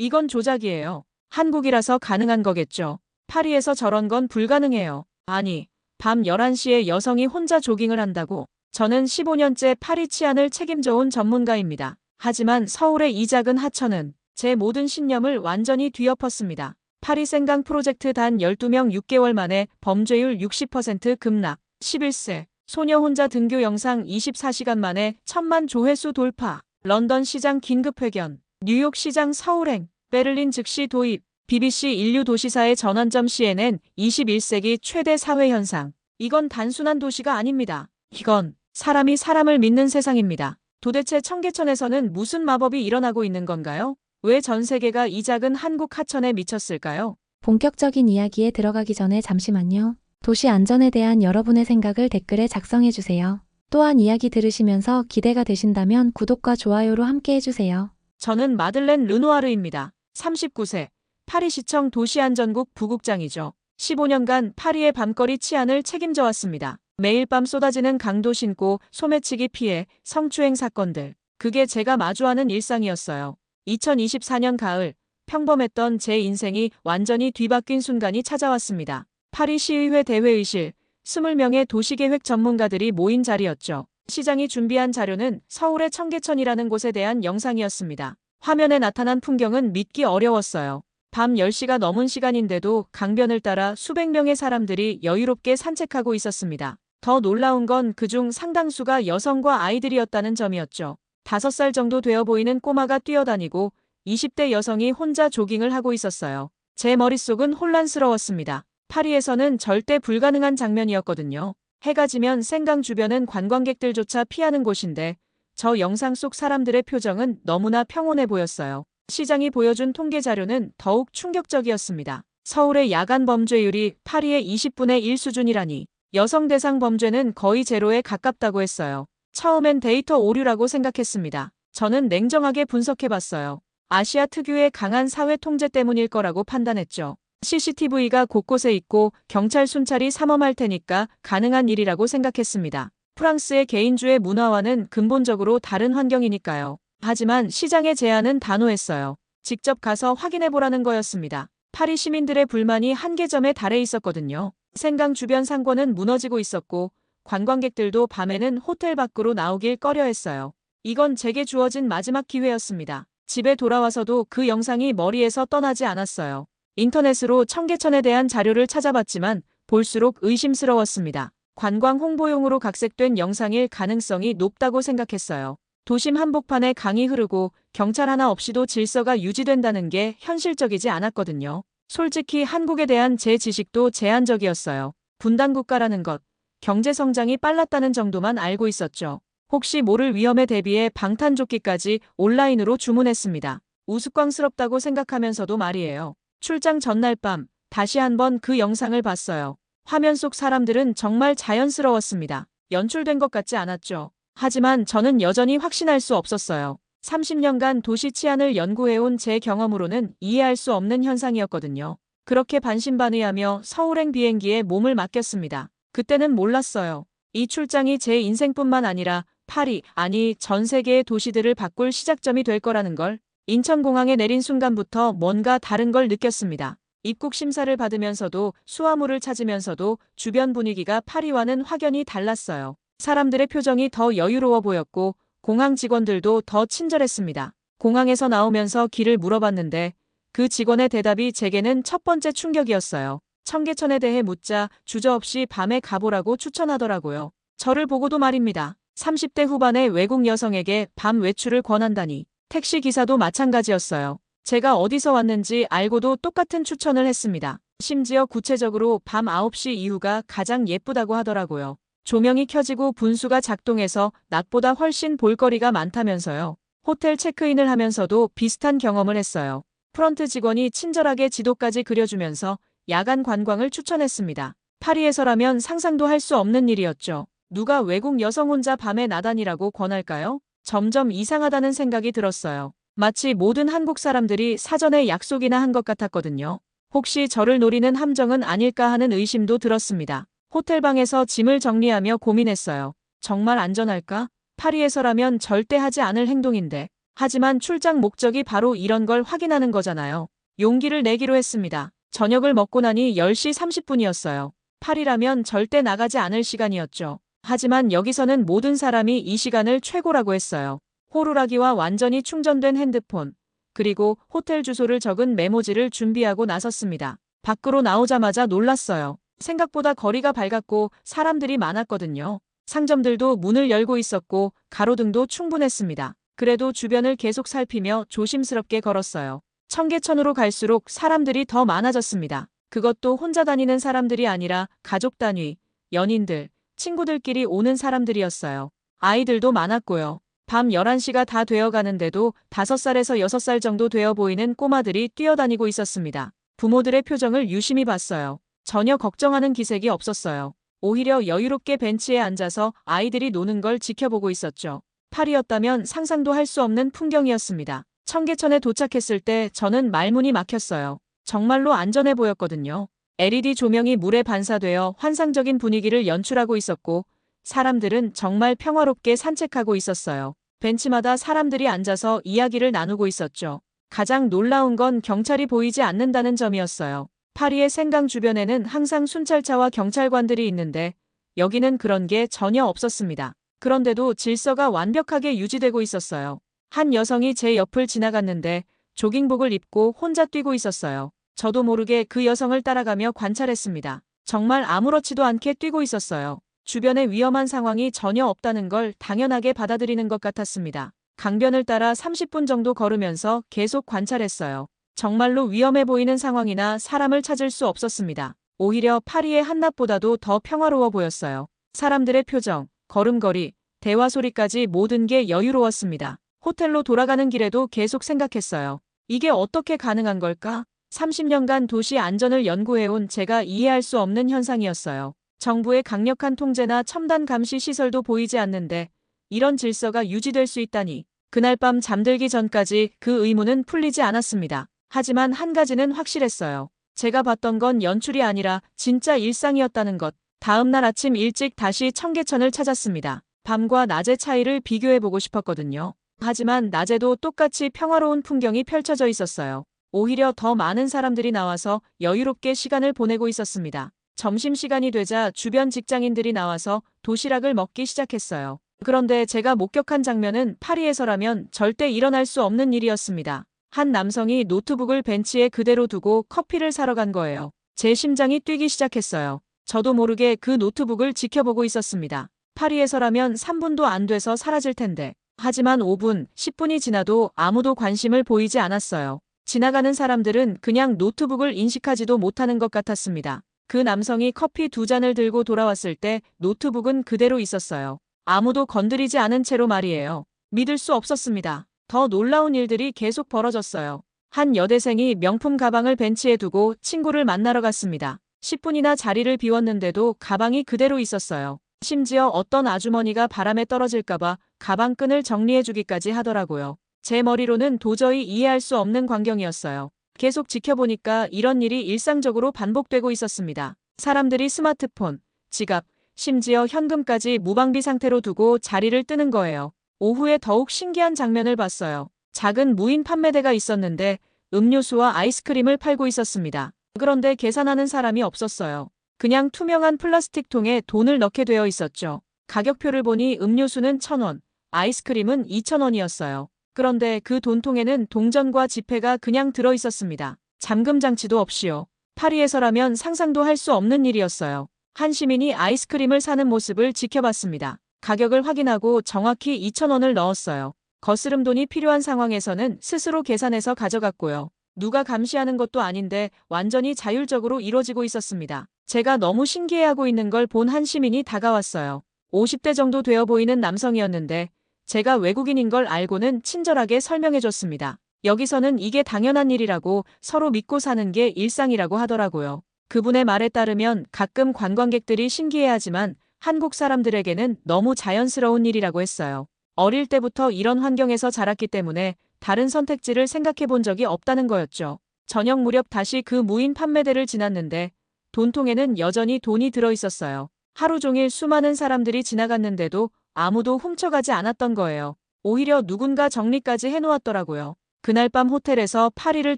이건 조작이에요. 한국이라서 가능한 거겠죠. 파리에서 저런 건 불가능해요. 아니, 밤 11시에 여성이 혼자 조깅을 한다고? 저는 15년째 파리 치안을 책임져온 전문가입니다. 하지만 서울의 이 작은 하천은 제 모든 신념을 완전히 뒤엎었습니다. 파리 생강 프로젝트 단 12명 6개월 만에 범죄율 60% 급락. 11세 소녀 혼자 등교 영상 24시간 만에 천만 조회수 돌파. 런던 시장 긴급 회견. 뉴욕 시장 서울행. 베를린 즉시 도입. BBC 인류 도시사의 전환점 CNN 21세기 최대 사회 현상. 이건 단순한 도시가 아닙니다. 이건 사람이 사람을 믿는 세상입니다. 도대체 청계천에서는 무슨 마법이 일어나고 있는 건가요? 왜 전 세계가 이 작은 한국 하천에 미쳤을까요? 본격적인 이야기에 들어가기 전에 잠시만요. 도시 안전에 대한 여러분의 생각을 댓글에 작성해 주세요. 또한 이야기 들으시면서 기대가 되신다면 구독과 좋아요로 함께 해주세요. 저는 마들렌 르누아르입니다. 39세. 파리시청 도시안전국 부국장이죠. 15년간 파리의 밤거리 치안을 책임져 왔습니다. 매일 밤 쏟아지는 강도 신고, 소매치기 피해, 성추행 사건들. 그게 제가 마주하는 일상이었어요. 2024년 가을, 평범했던 제 인생이 완전히 뒤바뀐 순간이 찾아왔습니다. 파리 시의회 대회의실, 20명의 도시계획 전문가들이 모인 자리였죠. 시장이 준비한 자료는 서울의 청계천이라는 곳에 대한 영상이었습니다. 화면에 나타난 풍경은 믿기 어려웠어요. 밤 10시가 넘은 시간인데도 강변을 따라 수백 명의 사람들이 여유롭게 산책하고 있었습니다. 더 놀라운 건 그중 상당수가 여성과 아이들이었다는 점이었죠. 5살 정도 되어 보이는 꼬마가 뛰어다니고 20대 여성이 혼자 조깅을 하고 있었어요. 제 머릿속은 혼란스러웠습니다. 파리에서는 절대 불가능한 장면이었거든요. 해가 지면 생강 주변은 관광객들조차 피하는 곳인데 저 영상 속 사람들의 표정은 너무나 평온해 보였어요. 시장이 보여준 통계 자료는 더욱 충격적이었습니다. 서울의 야간 범죄율이 파리의 20분의 1 수준이라니 여성 대상 범죄는 거의 제로에 가깝다고 했어요. 처음엔 데이터 오류라고 생각했습니다. 저는 냉정하게 분석해봤어요. 아시아 특유의 강한 사회 통제 때문일 거라고 판단했죠. CCTV가 곳곳에 있고 경찰 순찰이 삼엄할 테니까 가능한 일이라고 생각했습니다. 프랑스의 개인주의 문화와는 근본적으로 다른 환경이니까요. 하지만 시장의 제안은 단호했어요. 직접 가서 확인해보라는 거였습니다. 파리 시민들의 불만이 한계점에 달해 있었거든요. 생강 주변 상권은 무너지고 있었고 관광객들도 밤에는 호텔 밖으로 나오길 꺼려했어요. 이건 제게 주어진 마지막 기회였습니다. 집에 돌아와서도 그 영상이 머리에서 떠나지 않았어요. 인터넷으로 청계천에 대한 자료를 찾아봤지만 볼수록 의심스러웠습니다. 관광 홍보용으로 각색된 영상일 가능성이 높다고 생각했어요. 도심 한복판에 강이 흐르고 경찰 하나 없이도 질서가 유지된다는 게 현실적이지 않았거든요. 솔직히 한국에 대한 제 지식도 제한적이었어요. 분단국가라는 것, 경제 성장이 빨랐다는 정도만 알고 있었죠. 혹시 모를 위험에 대비해 방탄조끼까지 온라인으로 주문했습니다. 우스꽝스럽다고 생각하면서도 말이에요. 출장 전날 밤 다시 한번 그 영상을 봤어요. 화면 속 사람들은 정말 자연스러웠습니다. 연출된 것 같지 않았죠. 하지만 저는 여전히 확신할 수 없었어요. 30년간 도시 치안을 연구해온 제 경험으로는 이해할 수 없는 현상이었거든요. 그렇게 반신반의하며 서울행 비행기에 몸을 맡겼습니다. 그때는 몰랐어요. 이 출장이 제 인생뿐만 아니라 파리, 아니 전 세계의 도시들을 바꿀 시작점이 될 거라는 걸 인천공항에 내린 순간부터 뭔가 다른 걸 느꼈습니다. 입국 심사를 받으면서도 수화물을 찾으면서도 주변 분위기가 파리와는 확연히 달랐어요. 사람들의 표정이 더 여유로워 보였고 공항 직원들도 더 친절했습니다. 공항에서 나오면서 길을 물어봤는데 그 직원의 대답이 제게는 첫 번째 충격이었어요. 청계천에 대해 묻자 주저없이 밤에 가보라고 추천하더라고요. 저를 보고도 말입니다. 30대 후반의 외국 여성에게 밤 외출을 권한다니. 택시 기사도 마찬가지였어요. 제가 어디서 왔는지 알고도 똑같은 추천을 했습니다. 심지어 구체적으로 밤 9시 이후가 가장 예쁘다고 하더라고요. 조명이 켜지고 분수가 작동해서 낮보다 훨씬 볼거리가 많다면서요. 호텔 체크인을 하면서도 비슷한 경험을 했어요. 프런트 직원이 친절하게 지도까지 그려주면서 야간 관광을 추천했습니다. 파리에서라면 상상도 할 수 없는 일이었죠. 누가 외국 여성 혼자 밤에 나다니라고 권할까요? 점점 이상하다는 생각이 들었어요. 마치 모든 한국 사람들이 사전에 약속이나 한 것 같았거든요. 혹시 저를 노리는 함정은 아닐까 하는 의심도 들었습니다. 호텔방에서 짐을 정리하며 고민했어요. 정말 안전할까? 파리에서라면 절대 하지 않을 행동인데. 하지만 출장 목적이 바로 이런 걸 확인하는 거잖아요. 용기를 내기로 했습니다. 저녁을 먹고 나니 10시 30분이었어요. 8이라면 절대 나가지 않을 시간이었죠. 하지만 여기서는 모든 사람이 이 시간을 최고라고 했어요. 호루라기와 완전히 충전된 핸드폰, 그리고 호텔 주소를 적은 메모지를 준비하고 나섰습니다. 밖으로 나오자마자 놀랐어요. 생각보다 거리가 밝았고 사람들이 많았거든요. 상점들도 문을 열고 있었고 가로등도 충분했습니다. 그래도 주변을 계속 살피며 조심스럽게 걸었어요. 청계천으로 갈수록 사람들이 더 많아졌습니다. 그것도 혼자 다니는 사람들이 아니라 가족 단위, 연인들, 친구들끼리 오는 사람들이었어요. 아이들도 많았고요. 밤 11시가 다 되어 가는데도 5살에서 6살 정도 되어 보이는 꼬마들이 뛰어다니고 있었습니다. 부모들의 표정을 유심히 봤어요. 전혀 걱정하는 기색이 없었어요. 오히려 여유롭게 벤치에 앉아서 아이들이 노는 걸 지켜보고 있었죠. 팔이었다면 상상도 할 수 없는 풍경이었습니다. 청계천에 도착했을 때 저는 말문이 막혔어요. 정말로 안전해 보였거든요. LED 조명이 물에 반사되어 환상적인 분위기를 연출하고 있었고 사람들은 정말 평화롭게 산책하고 있었어요. 벤치마다 사람들이 앉아서 이야기를 나누고 있었죠. 가장 놀라운 건 경찰이 보이지 않는다는 점이었어요. 파리의 생강 주변에는 항상 순찰차와 경찰관들이 있는데 여기는 그런 게 전혀 없었습니다. 그런데도 질서가 완벽하게 유지되고 있었어요. 한 여성이 제 옆을 지나갔는데 조깅복을 입고 혼자 뛰고 있었어요. 저도 모르게 그 여성을 따라가며 관찰했습니다. 정말 아무렇지도 않게 뛰고 있었어요. 주변에 위험한 상황이 전혀 없다는 걸 당연하게 받아들이는 것 같았습니다. 강변을 따라 30분 정도 걸으면서 계속 관찰했어요. 정말로 위험해 보이는 상황이나 사람을 찾을 수 없었습니다. 오히려 파리의 한낮보다도 더 평화로워 보였어요. 사람들의 표정, 걸음걸이, 대화 소리까지 모든 게 여유로웠습니다. 호텔로 돌아가는 길에도 계속 생각했어요. 이게 어떻게 가능한 걸까? 30년간 도시 안전을 연구해온 제가 이해할 수 없는 현상이었어요. 정부의 강력한 통제나 첨단 감시 시설도 보이지 않는데 이런 질서가 유지될 수 있다니. 그날 밤 잠들기 전까지 그 의문은 풀리지 않았습니다. 하지만 한 가지는 확실했어요. 제가 봤던 건 연출이 아니라 진짜 일상이었다는 것. 다음 날 아침 일찍 다시 청계천을 찾았습니다. 밤과 낮의 차이를 비교해보고 싶었거든요. 하지만 낮에도 똑같이 평화로운 풍경이 펼쳐져 있었어요. 오히려 더 많은 사람들이 나와서 여유롭게 시간을 보내고 있었습니다. 점심시간이 되자 주변 직장인들이 나와서 도시락을 먹기 시작했어요. 그런데 제가 목격한 장면은 파리에서라면 절대 일어날 수 없는 일이었습니다. 한 남성이 노트북을 벤치에 그대로 두고 커피를 사러 간 거예요. 제 심장이 뛰기 시작했어요. 저도 모르게 그 노트북을 지켜보고 있었습니다. 파리에서라면 3분도 안 돼서 사라질 텐데. 하지만 5분, 10분이 지나도 아무도 관심을 보이지 않았어요. 지나가는 사람들은 그냥 노트북을 인식하지도 못하는 것 같았습니다. 그 남성이 커피 두 잔을 들고 돌아왔을 때 노트북은 그대로 있었어요. 아무도 건드리지 않은 채로 말이에요. 믿을 수 없었습니다. 더 놀라운 일들이 계속 벌어졌어요. 한 여대생이 명품 가방을 벤치에 두고 친구를 만나러 갔습니다. 10분이나 자리를 비웠는데도 가방이 그대로 있었어요. 심지어 어떤 아주머니가 바람에 떨어질까봐 가방 끈을 정리해주기까지 하더라고요. 제 머리로는 도저히 이해할 수 없는 광경이었어요. 계속 지켜보니까 이런 일이 일상적으로 반복되고 있었습니다. 사람들이 스마트폰, 지갑, 심지어 현금까지 무방비 상태로 두고 자리를 뜨는 거예요. 오후에 더욱 신기한 장면을 봤어요. 작은 무인 판매대가 있었는데 음료수와 아이스크림을 팔고 있었습니다. 그런데 계산하는 사람이 없었어요. 그냥 투명한 플라스틱 통에 돈을 넣게 되어 있었죠. 가격표를 보니 음료수는 1,000원, 아이스크림은 2,000원이었어요. 그런데 그 돈통에는 동전과 지폐가 그냥 들어 있었습니다. 잠금 장치도 없이요. 파리에서라면 상상도 할 수 없는 일이었어요. 한 시민이 아이스크림을 사는 모습을 지켜봤습니다. 가격을 확인하고 정확히 2,000원을 넣었어요. 거스름 돈이 필요한 상황에서는 스스로 계산해서 가져갔고요. 누가 감시하는 것도 아닌데 완전히 자율적으로 이뤄지고 있었습니다. 제가 너무 신기해하고 있는 걸 본 한 시민이 다가왔어요. 50대 정도 되어 보이는 남성이었는데 제가 외국인인 걸 알고는 친절하게 설명해 줬습니다. 여기서는 이게 당연한 일이라고 서로 믿고 사는 게 일상이라고 하더라고요. 그분의 말에 따르면 가끔 관광객들이 신기해하지만 한국 사람들에게는 너무 자연스러운 일이라고 했어요. 어릴 때부터 이런 환경에서 자랐기 때문에 다른 선택지를 생각해 본 적이 없다는 거였죠. 저녁 무렵 다시 그 무인 판매대를 지났는데 돈통에는 여전히 돈이 들어 있었어요. 하루 종일 수많은 사람들이 지나갔는데도 아무도 훔쳐가지 않았던 거예요. 오히려 누군가 정리까지 해놓았더라고요. 그날 밤 호텔에서 파리를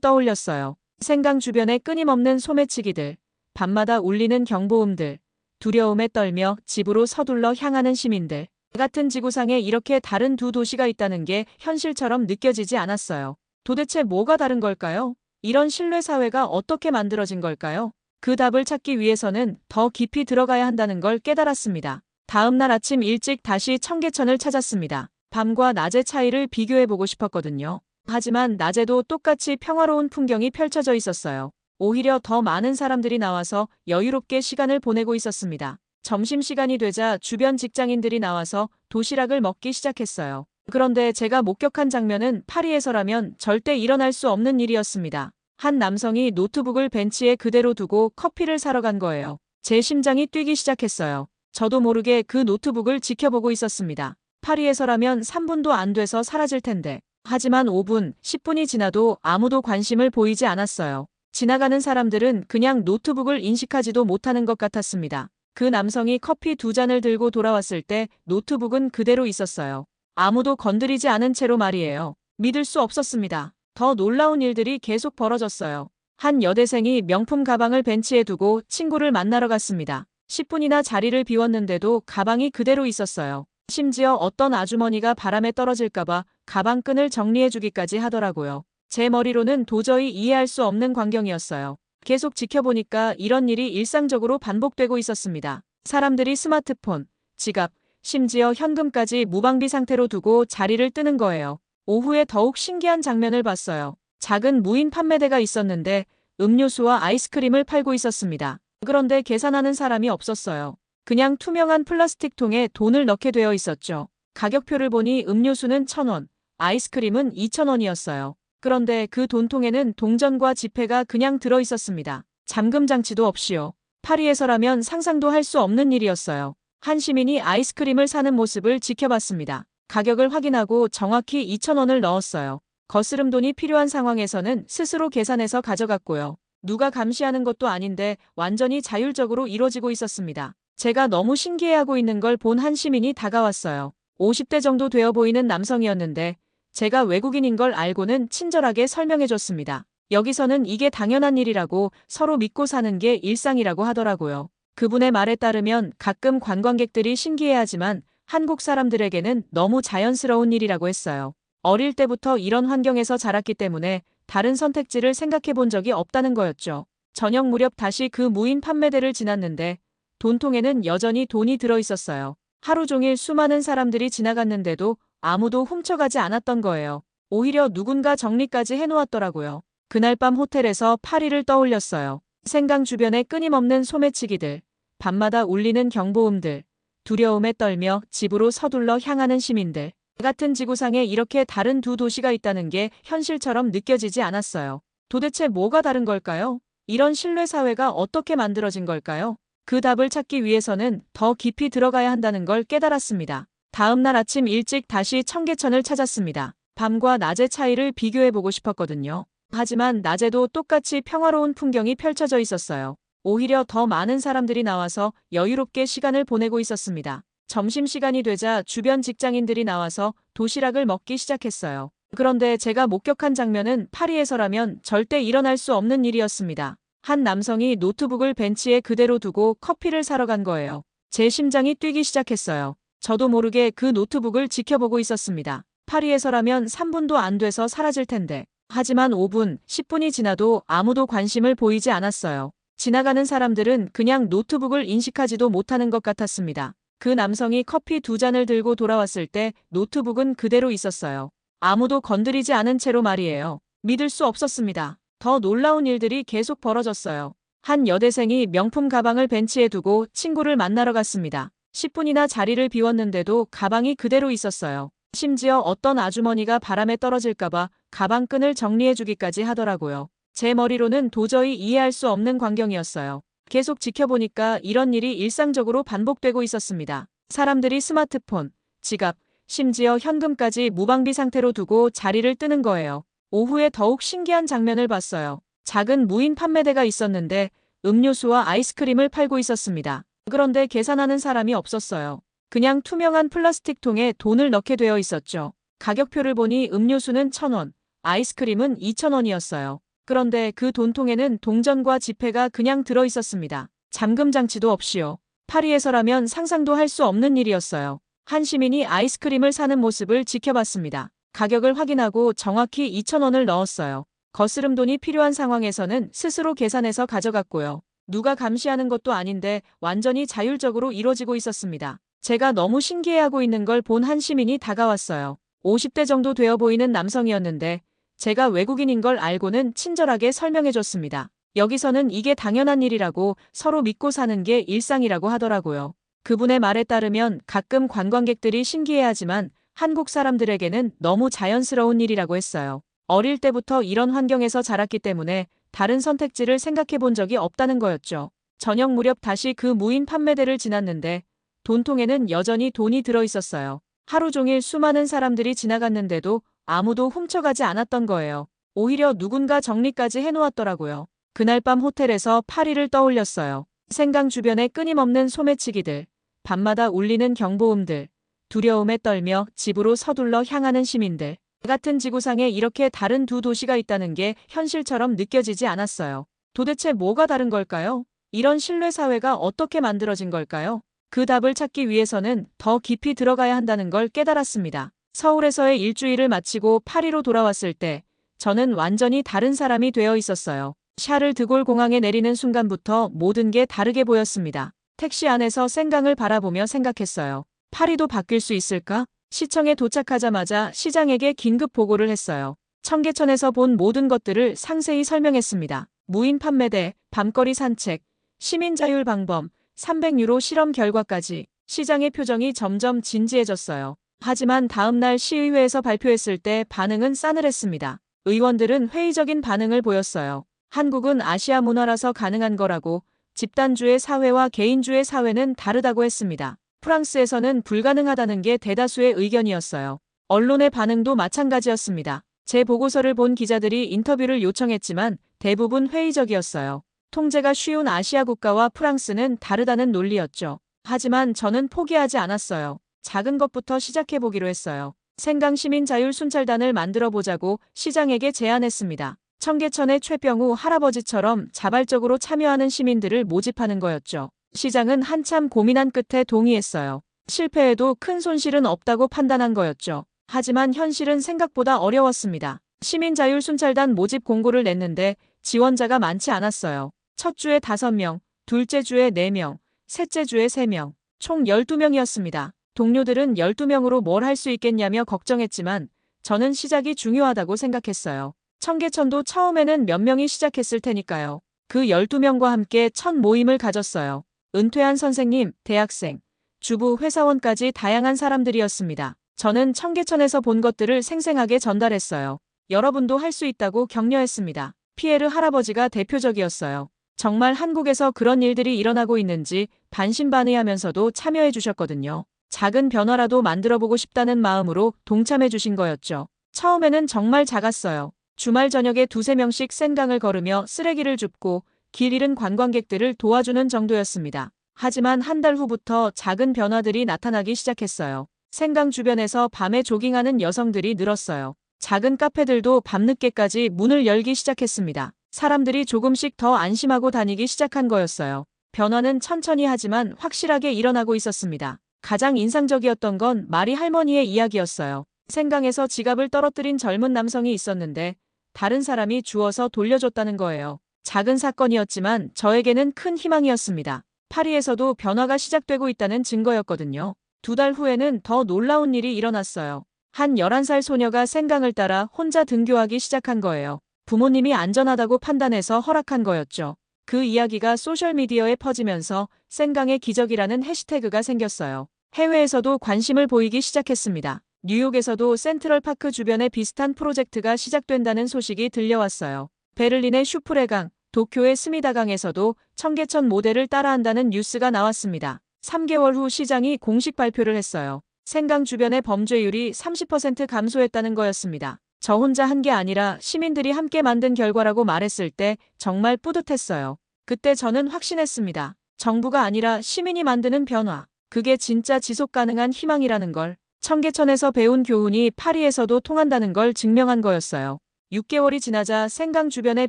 떠올렸어요. 생강 주변에 끊임없는 소매치기들, 밤마다 울리는 경보음들, 두려움에 떨며 집으로 서둘러 향하는 시민들. 같은 지구상에 이렇게 다른 두 도시가 있다는 게 현실처럼 느껴지지 않았어요. 도대체 뭐가 다른 걸까요? 이런 신뢰 사회가 어떻게 만들어진 걸까요? 그 답을 찾기 위해서는 더 깊이 들어가야 한다는 걸 깨달았습니다. 다음 날 아침 일찍 다시 청계천을 찾았습니다. 밤과 낮의 차이를 비교해 보고 싶었거든요. 하지만 낮에도 똑같이 평화로운 풍경이 펼쳐져 있었어요. 오히려 더 많은 사람들이 나와서 여유롭게 시간을 보내고 있었습니다. 점심시간이 되자 주변 직장인들이 나와서 도시락을 먹기 시작했어요. 그런데 제가 목격한 장면은 파리에서라면 절대 일어날 수 없는 일이었습니다. 한 남성이 노트북을 벤치에 그대로 두고 커피를 사러 간 거예요. 제 심장이 뛰기 시작했어요. 저도 모르게 그 노트북을 지켜보고 있었습니다. 파리에서라면 3분도 안 돼서 사라질 텐데. 하지만 5분, 10분이 지나도 아무도 관심을 보이지 않았어요. 지나가는 사람들은 그냥 노트북을 인식하지도 못하는 것 같았습니다. 그 남성이 커피 두 잔을 들고 돌아왔을 때 노트북은 그대로 있었어요. 아무도 건드리지 않은 채로 말이에요. 믿을 수 없었습니다. 더 놀라운 일들이 계속 벌어졌어요. 한 여대생이 명품 가방을 벤치에 두고 친구를 만나러 갔습니다. 10분이나 자리를 비웠는데도 가방이 그대로 있었어요. 심지어 어떤 아주머니가 바람에 떨어질까봐 가방끈을 정리해주기까지 하더라고요. 제 머리로는 도저히 이해할 수 없는 광경이었어요. 계속 지켜보니까 이런 일이 일상적으로 반복되고 있었습니다. 사람들이 스마트폰, 지갑, 심지어 현금까지 무방비 상태로 두고 자리를 뜨는 거예요. 오후에 더욱 신기한 장면을 봤어요. 작은 무인 판매대가 있었는데 음료수와 아이스크림을 팔고 있었습니다. 그런데 계산하는 사람이 없었어요. 그냥 투명한 플라스틱 통에 돈을 넣게 되어 있었죠. 가격표를 보니 음료수는 1,000원, 아이스크림은 2,000원이었어요. 그런데 그 돈통에는 동전과 지폐가 그냥 들어 있었습니다. 잠금 장치도 없이요. 파리에서라면 상상도 할 수 없는 일이었어요. 한 시민이 아이스크림을 사는 모습을 지켜봤습니다. 가격을 확인하고 정확히 2,000원을 넣었어요. 거스름 돈이 필요한 상황에서는 스스로 계산해서 가져갔고요. 누가 감시하는 것도 아닌데 완전히 자율적으로 이루어지고 있었습니다. 제가 너무 신기해하고 있는 걸 본 한 시민이 다가왔어요. 50대 정도 되어 보이는 남성이었는데 제가 외국인인 걸 알고는 친절하게 설명해줬습니다. 여기서는 이게 당연한 일이라고 서로 믿고 사는 게 일상이라고 하더라고요. 그분의 말에 따르면 가끔 관광객들이 신기해하지만 한국 사람들에게는 너무 자연스러운 일이라고 했어요. 어릴 때부터 이런 환경에서 자랐기 때문에 다른 선택지를 생각해 본 적이 없다는 거였죠. 저녁 무렵 다시 그 무인 판매대를 지났는데 돈통에는 여전히 돈이 들어 있었어요. 하루 종일 수많은 사람들이 지나갔는데도 아무도 훔쳐가지 않았던 거예요. 오히려 누군가 정리까지 해놓았더라고요. 그날 밤 호텔에서 파리를 떠올렸어요. 생강 주변에 끊임없는 소매치기들, 밤마다 울리는 경보음들, 두려움에 떨며 집으로 서둘러 향하는 시민들. 같은 지구상에 이렇게 다른 두 도시가 있다는 게 현실처럼 느껴지지 않았어요. 도대체 뭐가 다른 걸까요? 이런 신뢰 사회가 어떻게 만들어진 걸까요? 그 답을 찾기 위해서는 더 깊이 들어가야 한다는 걸 깨달았습니다. 다음 날 아침 일찍 다시 청계천을 찾았습니다. 밤과 낮의 차이를 비교해 보고 싶었거든요. 하지만 낮에도 똑같이 평화로운 풍경이 펼쳐져 있었어요. 오히려 더 많은 사람들이 나와서 여유롭게 시간을 보내고 있었습니다. 점심시간이 되자 주변 직장인들이 나와서 도시락을 먹기 시작했어요. 그런데 제가 목격한 장면은 파리에서라면 절대 일어날 수 없는 일이었습니다. 한 남성이 노트북을 벤치에 그대로 두고 커피를 사러 간 거예요. 제 심장이 뛰기 시작했어요. 저도 모르게 그 노트북을 지켜보고 있었습니다. 파리에서라면 3분도 안 돼서 사라질 텐데. 하지만 5분, 10분이 지나도 아무도 관심을 보이지 않았어요. 지나가는 사람들은 그냥 노트북을 인식하지도 못하는 것 같았습니다. 그 남성이 커피 두 잔을 들고 돌아왔을 때 노트북은 그대로 있었어요. 아무도 건드리지 않은 채로 말이에요. 믿을 수 없었습니다. 더 놀라운 일들이 계속 벌어졌어요. 한 여대생이 명품 가방을 벤치에 두고 친구를 만나러 갔습니다. 10분이나 자리를 비웠는데도 가방이 그대로 있었어요. 심지어 어떤 아주머니가 바람에 떨어질까봐 가방끈을 정리해주기까지 하더라고요. 제 머리로는 도저히 이해할 수 없는 광경이었어요. 계속 지켜보니까 이런 일이 일상적으로 반복되고 있었습니다. 사람들이 스마트폰, 지갑, 심지어 현금까지 무방비 상태로 두고 자리를 뜨는 거예요. 오후에 더욱 신기한 장면을 봤어요. 작은 무인 판매대가 있었는데 음료수와 아이스크림을 팔고 있었습니다. 그런데 계산하는 사람이 없었어요. 그냥 투명한 플라스틱 통에 돈을 넣게 되어 있었죠. 가격표를 보니 음료수는 1,000원, 아이스크림은 2,000원이었어요. 그런데 그 돈통에는 동전과 지폐가 그냥 들어 있었습니다. 잠금 장치도 없이요. 파리에서라면 상상도 할 수 없는 일이었어요. 한 시민이 아이스크림을 사는 모습을 지켜봤습니다. 가격을 확인하고 정확히 2,000원을 넣었어요. 거스름 돈이 필요한 상황에서는 스스로 계산해서 가져갔고요. 누가 감시하는 것도 아닌데 완전히 자율적으로 이루어지고 있었습니다. 제가 너무 신기해하고 있는 걸 본 한 시민이 다가왔어요. 50대 정도 되어 보이는 남성이었는데 제가 외국인인 걸 알고는 친절하게 설명해 줬습니다. 여기서는 이게 당연한 일이라고 서로 믿고 사는 게 일상이라고 하더라고요. 그분의 말에 따르면 가끔 관광객들이 신기해하지만 한국 사람들에게는 너무 자연스러운 일이라고 했어요. 어릴 때부터 이런 환경에서 자랐기 때문에 다른 선택지를 생각해 본 적이 없다는 거였죠. 저녁 무렵 다시 그 무인 판매대를 지났는데 돈통에는 여전히 돈이 들어 있었어요. 하루 종일 수많은 사람들이 지나갔는데도 아무도 훔쳐가지 않았던 거예요. 오히려 누군가 정리까지 해놓았더라고요. 그날 밤 호텔에서 파리를 떠올렸어요. 생강 주변에 끊임없는 소매치기들, 밤마다 울리는 경보음들, 두려움에 떨며 집으로 서둘러 향하는 시민들. 같은 지구상에 이렇게 다른 두 도시가 있다는 게 현실처럼 느껴지지 않았어요. 도대체 뭐가 다른 걸까요? 이런 신뢰 사회가 어떻게 만들어진 걸까요? 그 답을 찾기 위해서는 더 깊이 들어가야 한다는 걸 깨달았습니다. 서울에서의 일주일을 마치고 파리로 돌아왔을 때 저는 완전히 다른 사람이 되어 있었어요. 샤를 드골 공항에 내리는 순간부터 모든 게 다르게 보였습니다. 택시 안에서 생강을 바라보며 생각했어요. 파리도 바뀔 수 있을까? 시청에 도착하자마자 시장에게 긴급 보고를 했어요. 청계천에서 본 모든 것들을 상세히 설명했습니다. 무인 판매대, 밤거리 산책, 시민 자율 방범, 300유로 실험 결과까지 시장의 표정이 점점 진지해졌어요. 하지만 다음날 시의회에서 발표했을 때 반응은 싸늘했습니다. 의원들은 회의적인 반응을 보였어요. 한국은 아시아 문화라서 가능한 거라고 집단주의 사회와 개인주의 사회는 다르다고 했습니다. 프랑스에서는 불가능하다는 게 대다수의 의견이었어요. 언론의 반응도 마찬가지였습니다. 제 보고서를 본 기자들이 인터뷰를 요청했지만 대부분 회의적이었어요. 통제가 쉬운 아시아 국가와 프랑스는 다르다는 논리였죠. 하지만 저는 포기하지 않았어요. 작은 것부터 시작해보기로 했어요. 생강 시민 자율 순찰단을 만들어 보자고 시장에게 제안했습니다. 청계천의 최병우 할아버지처럼 자발적으로 참여하는 시민들을 모집하는 거였죠. 시장은 한참 고민한 끝에 동의했어요. 실패해도 큰 손실은 없다고 판단한 거였죠. 하지만 현실은 생각보다 어려웠습니다. 시민 자율 순찰단 모집 공고를 냈는데 지원자가 많지 않았어요. 첫 주에 5명, 둘째 주에 4명, 셋째 주에 3명, 총 12명이었습니다. 동료들은 12명으로 뭘 할 수 있겠냐며 걱정했지만 저는 시작이 중요하다고 생각했어요. 청계천도 처음에는 몇 명이 시작했을 테니까요. 그 12명과 함께 첫 모임을 가졌어요. 은퇴한 선생님, 대학생, 주부, 회사원까지 다양한 사람들이었습니다. 저는 청계천에서 본 것들을 생생하게 전달했어요. 여러분도 할 수 있다고 격려했습니다. 피에르 할아버지가 대표적이었어요. 정말 한국에서 그런 일들이 일어나고 있는지 반신반의하면서도 참여해 주셨거든요. 작은 변화라도 만들어보고 싶다는 마음으로 동참해 주신 거였죠. 처음에는 정말 작았어요. 주말 저녁에 두세 명씩 센강을 걸으며 쓰레기를 줍고 길 잃은 관광객들을 도와주는 정도였습니다. 하지만 한 달 후부터 작은 변화들이 나타나기 시작했어요. 생강 주변에서 밤에 조깅하는 여성들이 늘었어요. 작은 카페들도 밤늦게까지 문을 열기 시작했습니다. 사람들이 조금씩 더 안심하고 다니기 시작한 거였어요. 변화는 천천히 하지만 확실하게 일어나고 있었습니다. 가장 인상적이었던 건 마리 할머니의 이야기였어요. 생강에서 지갑을 떨어뜨린 젊은 남성이 있었는데 다른 사람이 주워서 돌려줬다는 거예요. 작은 사건이었지만 저에게는 큰 희망이었습니다. 파리에서도 변화가 시작되고 있다는 증거였거든요. 두 달 후에는 더 놀라운 일이 일어났어요. 한 11살 소녀가 생강을 따라 혼자 등교하기 시작한 거예요. 부모님이 안전하다고 판단해서 허락한 거였죠. 그 이야기가 소셜미디어에 퍼지면서 생강의 기적이라는 해시태그가 생겼어요. 해외에서도 관심을 보이기 시작했습니다. 뉴욕에서도 센트럴파크 주변에 비슷한 프로젝트가 시작된다는 소식이 들려왔어요. 베를린의 슈프레강, 도쿄의 스미다강에서도 청계천 모델을 따라한다는 뉴스가 나왔습니다. 3개월 후 시장이 공식 발표를 했어요. 생강 주변의 범죄율이 30% 감소했다는 거였습니다. 저 혼자 한 게 아니라 시민들이 함께 만든 결과라고 말했을 때 정말 뿌듯했어요. 그때 저는 확신했습니다. 정부가 아니라 시민이 만드는 변화. 그게 진짜 지속 가능한 희망이라는 걸. 청계천에서 배운 교훈이 파리에서도 통한다는 걸 증명한 거였어요. 6개월이 지나자 생강 주변의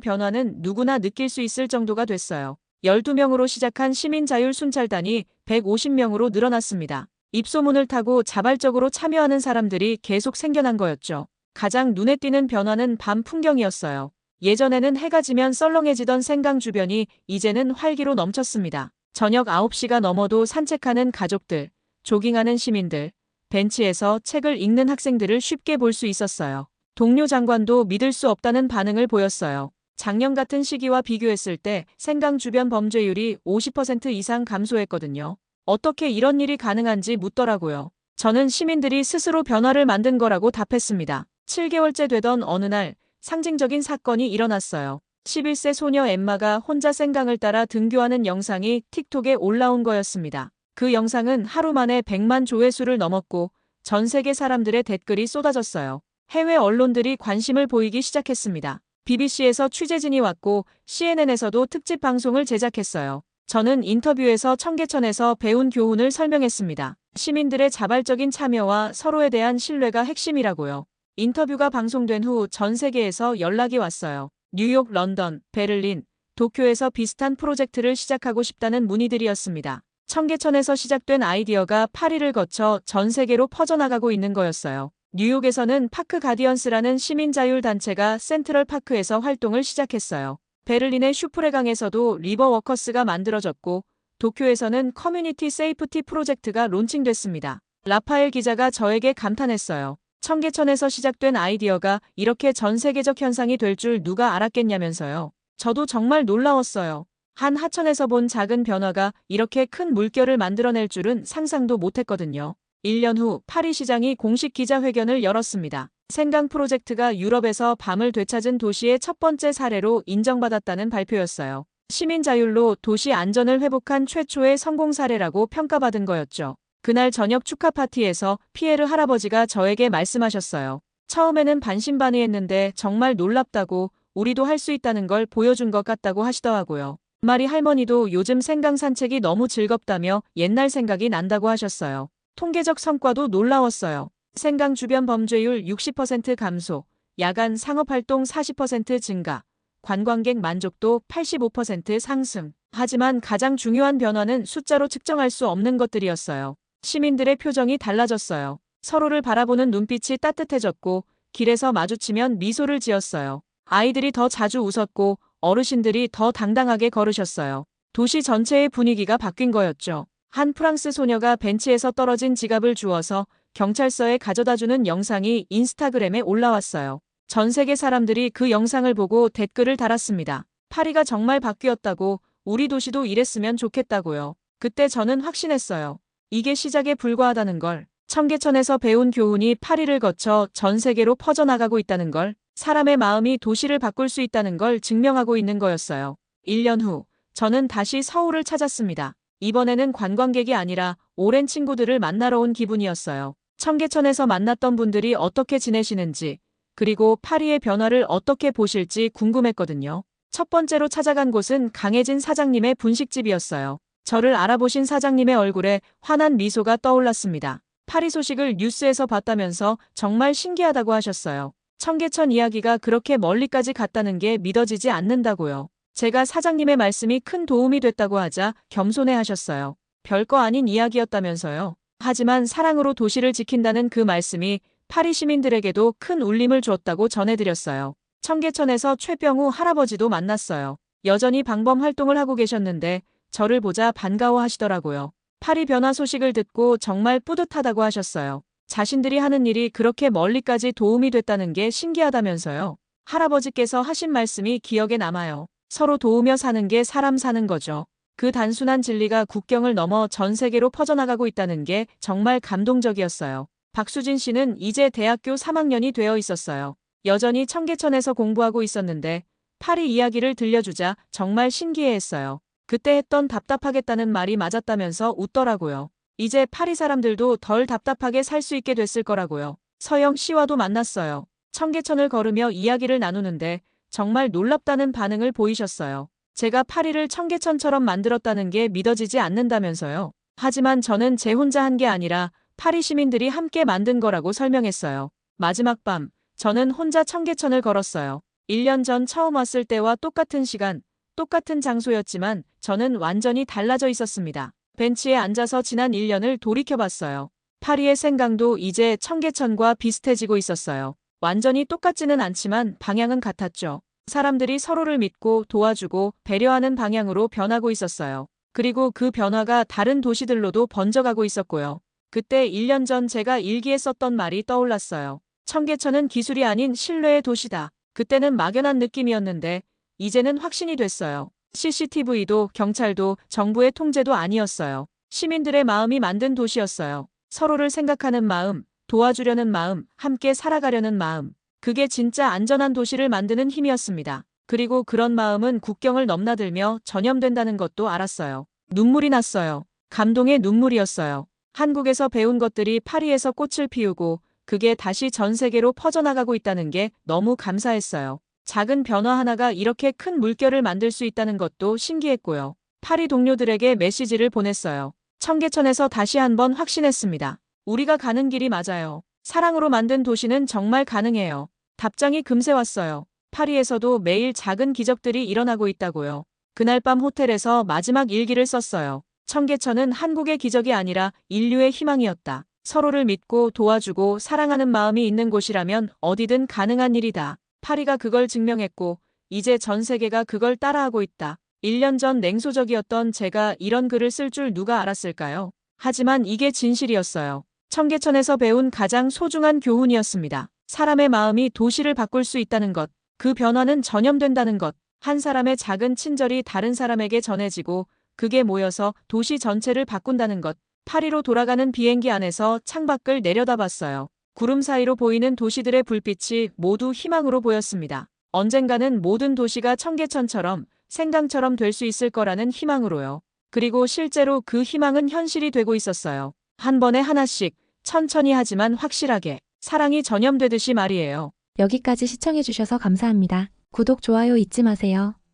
변화는 누구나 느낄 수 있을 정도가 됐어요. 12명으로 시작한 시민자율 순찰단이 150명으로 늘어났습니다. 입소문을 타고 자발적으로 참여하는 사람들이 계속 생겨난 거였죠. 가장 눈에 띄는 변화는 밤 풍경이었어요. 예전에는 해가 지면 썰렁해지던 생강 주변이 이제는 활기로 넘쳤습니다. 저녁 9시가 넘어도 산책하는 가족들, 조깅하는 시민들, 벤치에서 책을 읽는 학생들을 쉽게 볼 수 있었어요. 동료 장관도 믿을 수 없다는 반응을 보였어요. 작년 같은 시기와 비교했을 때 생강 주변 범죄율이 50% 이상 감소했거든요. 어떻게 이런 일이 가능한지 묻더라고요. 저는 시민들이 스스로 변화를 만든 거라고 답했습니다. 7개월째 되던 어느 날 상징적인 사건이 일어났어요. 11세 소녀 엠마가 혼자 생강을 따라 등교하는 영상이 틱톡에 올라온 거였습니다. 그 영상은 하루 만에 100만 조회수를 넘었고 전 세계 사람들의 댓글이 쏟아졌어요. 해외 언론들이 관심을 보이기 시작했습니다. BBC에서 취재진이 왔고 CNN에서도 특집 방송을 제작했어요. 저는 인터뷰에서 청계천에서 배운 교훈을 설명했습니다. 시민들의 자발적인 참여와 서로에 대한 신뢰가 핵심이라고요. 인터뷰가 방송된 후 전 세계에서 연락이 왔어요. 뉴욕, 런던, 베를린, 도쿄에서 비슷한 프로젝트를 시작하고 싶다는 문의들이었습니다. 청계천에서 시작된 아이디어가 파리를 거쳐 전 세계로 퍼져나가고 있는 거였어요. 뉴욕에서는 파크 가디언스라는 시민자율단체가 센트럴 파크에서 활동을 시작했어요. 베를린의 슈프레강에서도 리버 워커스가 만들어졌고 도쿄에서는 커뮤니티 세이프티 프로젝트가 론칭됐습니다. 라파엘 기자가 저에게 감탄했어요. 청계천에서 시작된 아이디어가 이렇게 전 세계적 현상이 될 줄 누가 알았겠냐면서요. 저도 정말 놀라웠어요. 한 하천에서 본 작은 변화가 이렇게 큰 물결을 만들어낼 줄은 상상도 못했거든요. 1년 후 파리 시장이 공식 기자회견을 열었습니다. 생강 프로젝트가 유럽에서 밤을 되찾은 도시의 첫 번째 사례로 인정받았다는 발표였어요. 시민 자율로 도시 안전을 회복한 최초의 성공 사례라고 평가받은 거였죠. 그날 저녁 축하 파티에서 피에르 할아버지가 저에게 말씀하셨어요. 처음에는 반신반의했는데 정말 놀랍다고 우리도 할 수 있다는 걸 보여준 것 같다고 하시더라고요. 말이 할머니도 요즘 생강 산책이 너무 즐겁다며 옛날 생각이 난다고 하셨어요. 통계적 성과도 놀라웠어요. 생강 주변 범죄율 60% 감소, 야간 상업활동 40% 증가, 관광객 만족도 85% 상승. 하지만 가장 중요한 변화는 숫자로 측정할 수 없는 것들이었어요. 시민들의 표정이 달라졌어요. 서로를 바라보는 눈빛이 따뜻해졌고 길에서 마주치면 미소를 지었어요. 아이들이 더 자주 웃었고 어르신들이 더 당당하게 걸으셨어요. 도시 전체의 분위기가 바뀐 거였죠. 한 프랑스 소녀가 벤치에서 떨어진 지갑을 주워서 경찰서에 가져다주는 영상이 인스타그램에 올라왔어요. 전 세계 사람들이 그 영상을 보고 댓글을 달았습니다. 파리가 정말 바뀌었다고 우리 도시도 이랬으면 좋겠다고요. 그때 저는 확신했어요. 이게 시작에 불과하다는 걸. 청계천에서 배운 교훈이 파리를 거쳐 전 세계로 퍼져나가고 있다는 걸. 사람의 마음이 도시를 바꿀 수 있다는 걸 증명하고 있는 거였어요. 1년 후, 저는 다시 서울을 찾았습니다. 이번에는 관광객이 아니라 오랜 친구들을 만나러 온 기분이었어요. 청계천에서 만났던 분들이 어떻게 지내시는지, 그리고 파리의 변화를 어떻게 보실지 궁금했거든요. 첫 번째로 찾아간 곳은 강혜진 사장님의 분식집이었어요. 저를 알아보신 사장님의 얼굴에 환한 미소가 떠올랐습니다. 파리 소식을 뉴스에서 봤다면서 정말 신기하다고 하셨어요. 청계천 이야기가 그렇게 멀리까지 갔다는 게 믿어지지 않는다고요. 제가 사장님의 말씀이 큰 도움이 됐다고 하자 겸손해 하셨어요. 별거 아닌 이야기였다면서요. 하지만 사랑으로 도시를 지킨다는 그 말씀이 파리 시민들에게도 큰 울림을 줬다고 전해드렸어요. 청계천에서 최병우 할아버지도 만났어요. 여전히 방범 활동을 하고 계셨는데 저를 보자 반가워 하시더라고요. 파리 변화 소식을 듣고 정말 뿌듯하다고 하셨어요. 자신들이 하는 일이 그렇게 멀리까지 도움이 됐다는 게 신기하다면서요. 할아버지께서 하신 말씀이 기억에 남아요. 서로 도우며 사는 게 사람 사는 거죠. 그 단순한 진리가 국경을 넘어 전 세계로 퍼져나가고 있다는 게 정말 감동적이었어요. 박수진 씨는 이제 대학교 3학년이 되어 있었어요. 여전히 청계천에서 공부하고 있었는데 파리 이야기를 들려주자 정말 신기해했어요. 그때 했던 답답하겠다는 말이 맞았다면서 웃더라고요. 이제 파리 사람들도 덜 답답하게 살 수 있게 됐을 거라고요. 서영 씨와도 만났어요. 청계천을 걸으며 이야기를 나누는데 정말 놀랍다는 반응을 보이셨어요. 제가 파리를 청계천처럼 만들었다는 게 믿어지지 않는다면서요. 하지만 저는 제 혼자 한 게 아니라 파리 시민들이 함께 만든 거라고 설명했어요. 마지막 밤, 저는 혼자 청계천을 걸었어요. 1년 전 처음 왔을 때와 똑같은 시간, 똑같은 장소였지만 저는 완전히 달라져 있었습니다. 벤치에 앉아서 지난 1년을 돌이켜봤어요. 파리의 생강도 이제 청계천과 비슷해지고 있었어요. 완전히 똑같지는 않지만 방향은 같았죠. 사람들이 서로를 믿고 도와주고 배려하는 방향으로 변하고 있었어요. 그리고 그 변화가 다른 도시들로도 번져가고 있었고요. 그때 1년 전 제가 일기에 썼던 말이 떠올랐어요. 청계천은 기술이 아닌 신뢰의 도시다. 그때는 막연한 느낌이었는데 이제는 확신이 됐어요. CCTV도 경찰도 정부의 통제도 아니었어요. 시민들의 마음이 만든 도시였어요. 서로를 생각하는 마음, 도와주려는 마음, 함께 살아가려는 마음. 그게 진짜 안전한 도시를 만드는 힘이었습니다. 그리고 그런 마음은 국경을 넘나들며 전염된다는 것도 알았어요. 눈물이 났어요. 감동의 눈물이었어요. 한국에서 배운 것들이 파리에서 꽃을 피우고 그게 다시 전 세계로 퍼져나가고 있다는 게 너무 감사했어요. 작은 변화 하나가 이렇게 큰 물결을 만들 수 있다는 것도 신기했고요. 파리 동료들에게 메시지를 보냈어요. 청계천에서 다시 한번 확신했습니다. 우리가 가는 길이 맞아요. 사랑으로 만든 도시는 정말 가능해요. 답장이 금세 왔어요. 파리에서도 매일 작은 기적들이 일어나고 있다고요. 그날 밤 호텔에서 마지막 일기를 썼어요. 청계천은 한국의 기적이 아니라 인류의 희망이었다. 서로를 믿고 도와주고 사랑하는 마음이 있는 곳이라면 어디든 가능한 일이다. 파리가 그걸 증명했고 이제 전 세계가 그걸 따라하고 있다. 1년 전 냉소적이었던 제가 이런 글을 쓸 줄 누가 알았을까요? 하지만 이게 진실이었어요. 청계천에서 배운 가장 소중한 교훈이었습니다. 사람의 마음이 도시를 바꿀 수 있다는 것, 그 변화는 전염된다는 것, 한 사람의 작은 친절이 다른 사람에게 전해지고 그게 모여서 도시 전체를 바꾼다는 것. 파리로 돌아가는 비행기 안에서 창밖을 내려다봤어요. 구름 사이로 보이는 도시들의 불빛이 모두 희망으로 보였습니다. 언젠가는 모든 도시가 청계천처럼 생강처럼 될 수 있을 거라는 희망으로요. 그리고 실제로 그 희망은 현실이 되고 있었어요. 한 번에 하나씩, 천천히 하지만 확실하게, 사랑이 전염되듯이 말이에요. 여기까지 시청해주셔서 감사합니다. 구독, 좋아요 잊지 마세요.